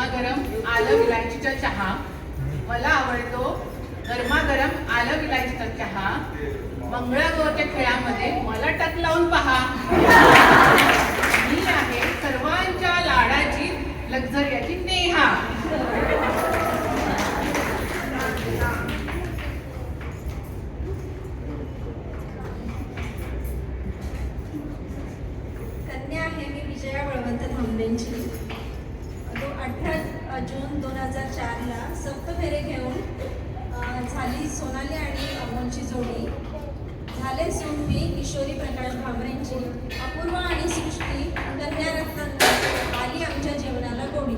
गरमागरम आलं विलायचीचा चहा. मला आवडतो गरमागरम आलं विलायचीचा चहा. मंगळागौरच्या खेळामध्ये मला टक लावून पहा. मी आहे सर्वांच्या लाडाची लक्झरियाची नेहा. कन्या आहे मी विजया बळवंत थांबेंची. अठरा जून दोन हजार चारला सप्त फेरे घेऊन झाली सोनाली आणि अमोलची जोडी. झाले सून मी किशोरी प्रकाश भामरेंची. अपूर्व आणि सृष्टी कन्या आली आमच्या जीवनाला गोडी.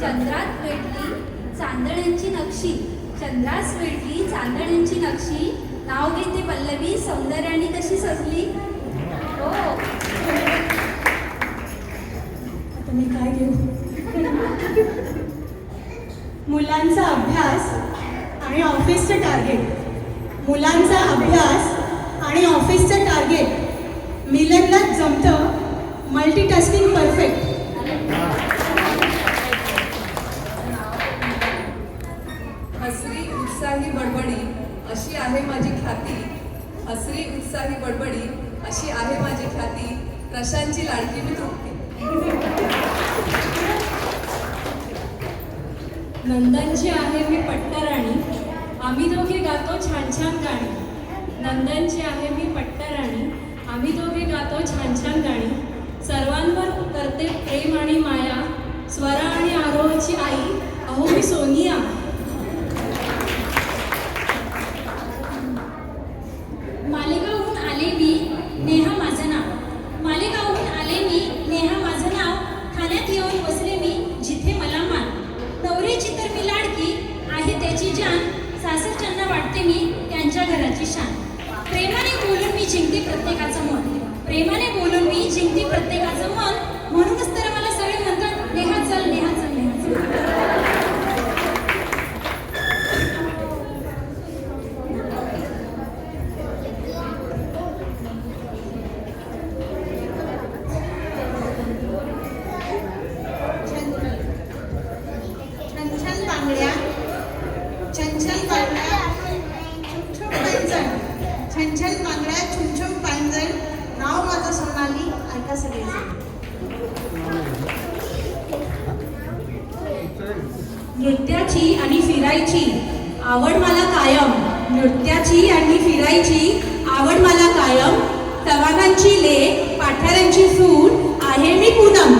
चंद्रात पेटली चांदण्यांची नक्षी. चंद्रास पेटली चांदण्यांची नक्षी. नाव घेते पल्लवी सौंदर्याने कशी सजली? हो. मी काय घेऊ? मुलांचा अभ्यास आणि ऑफिसचं टार्गेट मुलांचा अभ्यास आणि ऑफिसचं टार्गेट मिलनलाच जमतं मल्टीटास्किंग परफेक्ट हसरी उत्साही बडबडी अशी आहे माझी ख्याती. हसरी उत्साही बडबडी अशी आहे माझी ख्याती. प्रशांतची लाडकी मी तृप्ती नंदनची आहे मी पट्टराणी. आम्ही दोघे गातो छान छान गाणी. नंदनची आहे मी पट्टराणी. आम्ही दोघे गातो छान छान गाणी. सर्वांवर करते प्रेम आणि माया. स्वरा आणि आरोहची आई. अहो मी सोनिया मालेगावहून आले मी नेहा माझं नाव मालेगावहून आले मी नेहा माझं नाव ठाण्यात येऊन बसले मी जिथे मला मान नवऱ्याची तर मी लाडकी आहे त्याची जान सासरच्यांना वाटते मी त्यांच्या घराची शान. प्रेमाने बोलून मी जिंकते प्रत्येकाचं मन. प्रेमाने बोलून मी जिंकते प्रत्येकाचं मन म्हणूनच तर मला सगळे म्हणतात नेहा चल नेहा चल नेहा चल छान बांगड्या छान छान बांगड्या छुमछुम पांजण छान छान बांगड्या छुमछुम पांजण नाव माझं सोनाली ऐका सगळेजण. नृत्याची आणि फिरायची आवड मला कायम. नृत्याची आणि फिरायची आवड मला कायम. चव्हाणांची ले पाठाऱ्यांची सूट आहे मी पूनम.